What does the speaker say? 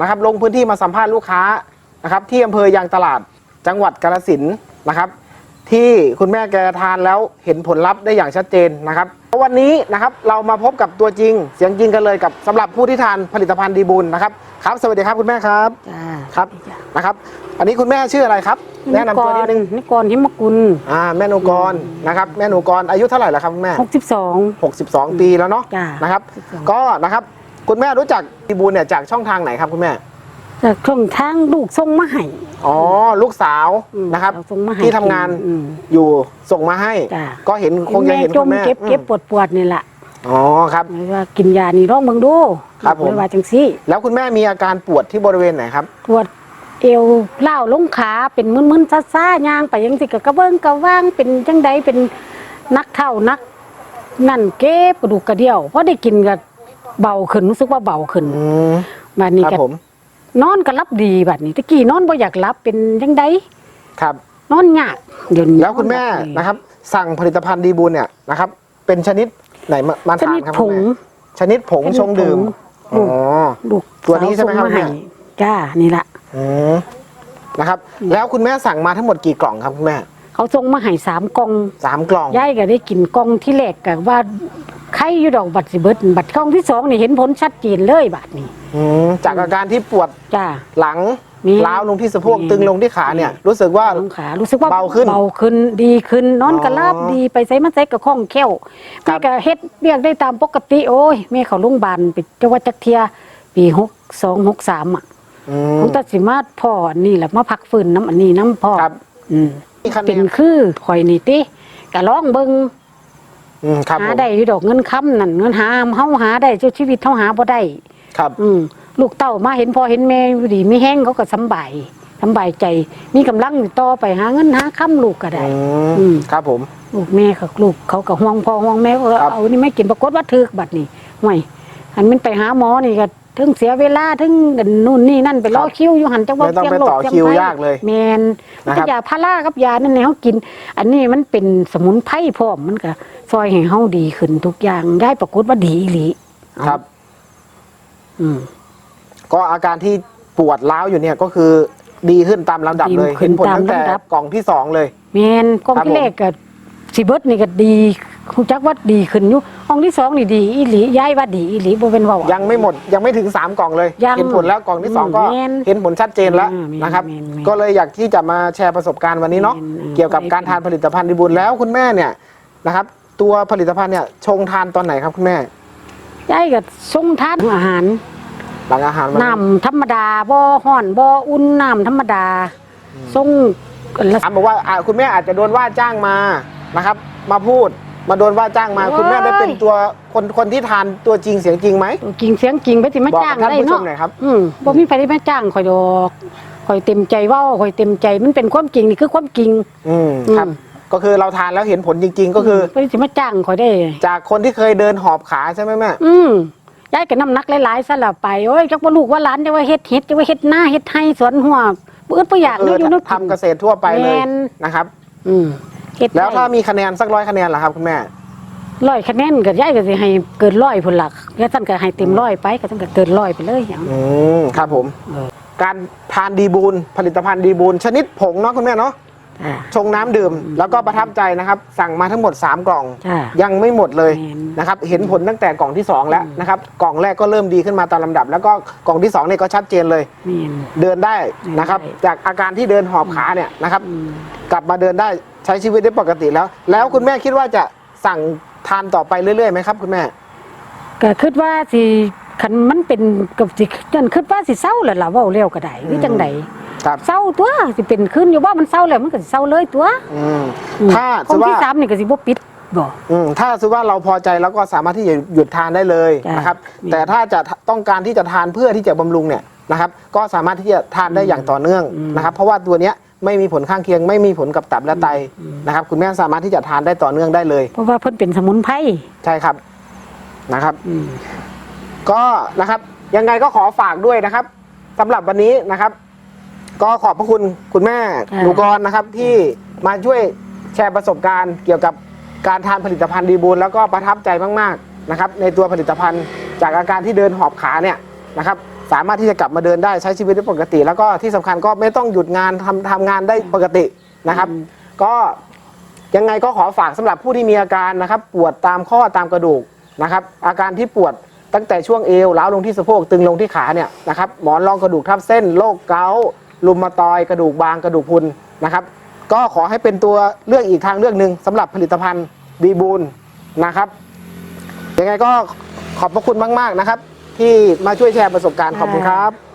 นะครับลงพื้นที่มาสัมภาษณ์ลูกค้านะครับที่อำเภอยางตลาดจังหวัดกาฬสินธุ์นะครับ ที่คุณแม่แกทานแล้วเห็นผลลัพธ์ได้อย่างชัดเจนนะครับวันนี้นะครับเรามาพบกับตัวจริงเสียงจริงกันเลยกับสำหรับผู้ที่ทานผลิตภัณฑ์ดีบุญนะครับครับ สวัสดีครับคุณแม่ครับจ้าครับนะครับ อันนี้คุณแม่ชื่ออะไรครับ แนะนำตัวนิดนึงนิกรหิมกุลอ่าแม่หนูกรนะครับแม่หนูกรอายุเท่าไหร่แล้วครับคุณแม่หกสิบสอง62ปีแล้วเนาะจ้ะนะครับ62ก็นะครับ คุณแม่รู้จักดีบุญเนี่ยจากช่องทางไหนครับคุณแม่ จากช่องทางลูกส่งมาให้อ๋อลูกสาวอืมนะครับเอาส่งมาให้ที่ทำงาน อืม อยู่ส่งมาให้ จ้ะ ก็เห็นคงจะเห็นจคุมณแม่เก็บเก็บอืมปวดปวดนี่แหละอ๋อครับเลยว่ากินยานี่ร้องเบิ่งดูครับผม เลยว่าจังซี่แล้วคุณแม่มีอาการปวดที่บริเวณไหนครับ ปวดเอวเล่าวลงขาเป็นมึนๆซ่าๆย่างไปยังสิกะกระเบิ้งกระว่างเป็นจังใดเป็นนักเท่านัก นั่นเก็บกระดูกกระเดี่ยวเพราะได้กินก็ เบาขึ้นรู้สึกว่าเบาขึ้นอืมบัดนี้ครับก็ผมนอนก็รับดีบัดนี้ตะกี้นอนบ่อยากรับเป็นจังใดครับ นอนยากเดี๋ยวนี้แล้วคุณแม่นะครับ สั่งผลิตภัณฑ์ดีบุญเนี่ยนะครับ เป็นชนิดไหนมามาชทานนิดครับผคุณง แม่ชนิดผงชนิดชงดื่มผง อ๋อ ลูกตัวนี้ใช่ไหมครับสาวส่งาเนี่ยให้จ้านี่ละอืมนะครับ แล้วคุณแม่สั่งมาทั้งหมดกี่กล่องครับคุณแม่เขาส่งมาให้สามกล่องสามกล่อง ยายก็ได้กินกล่องที่แรกก็ว่า ไข้อยู่ดอกบัตรสิเบิดบัตรกล่องที่สองนี่เห็นผลชัดเจนเลยบัดนี้อืมจากอาการที่ปวดจ้า หลังมีล้าวลงที่สะโพกมี ตึงลงที่ขาเนี่ย รู้สึกว่า ลงขารู้สึกว่าเบาขึ้นเบาขึ้นดีขึ้นนอนกระลาบอ๋อดีไปใส่มาใส่กระข้องแค้วครัแม่บ ก็เฮ็ดเรียกได้ตามปกติโอ้ยแม่เขาโรงพยาบาลไปจังหวัดจักเทีย ปีหกสองหกสามอะอืผมมตัดสิมาพ่อนี่แหละมาพักฟื้นน้ำอันนี้น้ำพ่อครับ อืม มีคะแนเป็นนคือข่อยนี่ติก็ลองเบิ่ง อืมครับหาผมได้อยู่ดอกเงินค้ำนั่นเงินหาเฮาหาได้เจ้าชีวิตเฮาหาบ่ได้ ครับอืมลูกเต้ามาเห็นพ่อเห็นแม่อยู่ดีมีแห้งเขาก็สำบายสำบายใจ มีกำลังต่อไปหาเงินหาค้ำลูกก็ได้ อือืมม ครับผม ลูกแม่กับลูกเขาก็ห่วงพ่อห่วงแม่ก็ครับเอานี่ไม่กินปรากฏว่าถึกบัดนี้ห่วยอันมันไปหาหมอนี่ก็ถึงเสียเวลาถึงนู่นนี่นั่นไปรอคิวอยู่หันจังว่าไม่ต้องเสียงไปโลต่อเสียงคิวไผ่ยากเลยแมนนะมันครัก็บยาพารากับยานั่นให้เฮากิน อันนี้มันเป็นสมุนไพรพร้อมมันก็ ซอยให้เฮาดีขึ้นทุกอย่างได้ปรากฏว่าดีอีหลีครับ อืมก็อาการที่ปวดร้าวอยู่เนี่ยก็คือดีขึ้นตามลำดับเลยดีขึ้เห็นนผลตามตั้งแต่ลำดับกล่องที่สองเลยแมนกล้องครับที่ผมแรกก็สิเบิดนี่ก็ดีคุณจักว่าดีขึ้นอยู่ห้องที่สองนี่ดีอีหลีย้ายว่าดีอีหลีบ่เป็นเว้าอะยังไม่หมดยังไม่ถึงสามกล่องเลยยังเห็นผลแล้วกล่องที่สองก็แม่นเห็นผลชัดเจนแล้วอืมแม่นนะครับแม่นแม่นก็เลยอยากที่จะมาแชร์ประสบการณ์วันนี้เนาะแม่นอืมเกี่ยวกับการทานผลิตภัณฑ์ดีบุญแล้วคุณแม่เนี่ยนะครับ ตัวผลิตภัณฑ์เนี่ยชงทานตอนไหนครับคุณแม่ยายก็ส่งทานอาหารหลังอาหารวันน้ำธรรมดาบ่ฮ้อนบ่อุ่นน้ำธรรมดาส่งละถามบอกว่าอะคุณแม่อาจจะโดนว่าจ้างมานะครับ มาพูดมาโดนว่าจ้างมา คุณแม่ได้เป็นตัวคนคนที่ทานตัวจริงเสียงจริงไหมตัวจริงเสียงจริงไปสิมาบอกจ้างกับท่านได้ผู้ชเนาะมหน่อยครับอืมบ่มีใครได้มาจ้างข่อยดอกข่อยเต็มใจเว้าข่อยเต็มใจมันเป็นความจริงนี่คือความจริง อืมครับอืม ก็คือเราทานแล้วเห็นผลจริง ๆ ก็คือบ่ได้สิมาจ้างข่อยได้ จากคนที่เคยเดินหอบขาใช่ไหมแม่อืมยายก็น้ำหนักหลายๆซะแล้วไปโอ้ยจักว่าลูกว่าหลานจะว่าเฮ็ดเฮ็ดจะว่าเฮ็ดหน้าเฮ็ดไห้สวนหัวบ่อึดบ่อยากคืเนื้อออยู่นึกทำเกษตรทั่วไปเลยแม่น นะครับ อืมเฮ็ดแล้วถ้าได้มีคะแนนสักร้อยคะแนนล่ะครับคุณแม่ ร้อยคะแนนก็ยายก็สิให้เกินร้อยพุ่นล่ะแล้วท่านก็ให้เต็มร้อยไปก็ท่านก็เกินร้อยไปเลยอย่าง อืมครับผม เออ การทานดีบูลผลิตภัณฑ์ดีบูลชนิดผงเนาะคุณแม่เนาะ อ่าชงน้ำดื่ม แล้วก็ประทับใจนะครับ สั่งมาทั้งหมด 3 กล่องจ้ายังไม่หมดเลยแม่นนะครับ เห็นผลตั้งแต่กล่องที่ 2 แล้วนะครับ กล่องแรกก็เริ่มดีขึ้นมาตามลำดับ แล้วก็กล่องที่2เนี่ยก็ชัดเจนเลย แม่น เดินได้นะครับ เดินได้ จากอาการที่เดินหอบขาเนี่ยนะครับ อืม กลับมาเดินได้ใช้ชีวิตได้ปกติแล้ว แล้วคุณแม่คิดว่าจะสั่งทานต่อไปเรื่อยๆไหมครับ คุณแม่ ก็คิดว่าสิคันมันเป็นกับสิจันคิดว่าสิเศร้าแหละล่ะเว้าเร็วก็ได้หรือจังได ครับ เศร้าตัวสิเป็นขึ้นอยู่ว่ามันเศร้าแล้วมันก็สิเศร้าเลยตัวอืมอืมถ้าคสมนมติที่ว่าสามนี่ก็สิบ่ปิดบ่ อืมถ้าสมมติว่าเราพอใจแล้วก็สามารถที่จะหยุดทานได้เลยจ้ะนะครับอืมแต่ถ้าจะต้องการที่จะทานเพื่อที่จะบำรุงเนี่ยนะครับ ก็สามารถที่จะทานได้อย่างต่อเนื่องนะครับ เพราะว่าตัวเนี้ยไม่มีผลข้างเคียง ไม่มีผลกับตับและไตนะครับ คุณแม่สามารถที่จะทานได้ต่อเนื่องได้เลย เพราะว่าเพิ่นเป็นสมุนไพร ใช่ครับนะครับ อืม ก็นะครับยังไงก็ขอฝากด้วยนะครับสำหรับวันนี้นะครับ ก็ขอบพระคุณคุณแม่ค่ะหนูกรนะครับที่มาช่วยแชร์ประสบการณ์ เกี่ยวกับการทานผลิตภัณฑ์ดีบูลแล้วก็ประทับใจมากๆนะครับในตัวผลิตภัณฑ์จากอาการที่เดินหอบขาเนี่ยนะครับสามารถที่จะกลับมาเดินได้ใช้ชีวิตได้ปกติ แล้วก็ที่สำคัญก็ไม่ต้องหยุดงานทำทำงานได้ปกตินะครับ ก็ยังไงก็ขอฝากสำหรับผู้ที่มีอาการนะครับ ปวดตามข้อตามกระดูกนะครับ อาการที่ปวดตั้งแต่ช่วงเอวล้าวลงที่สะโพกตึงลงที่ขาเนี่ยนะครับหมอนรองกระดูกทับเส้นโรคเกาต์ รุมาตอยด์กระดูกบางกระดูกพรุนนะครับ ก็ขอให้เป็นตัวเลือกอีกทางเลือกหนึ่งสำหรับผลิตภัณฑ์ดีบูลนะครับยังไงก็ขอบพระคุณมาก ๆนะครับ ที่มาช่วยแชร์ประสบการณ์ขอบคุณครับ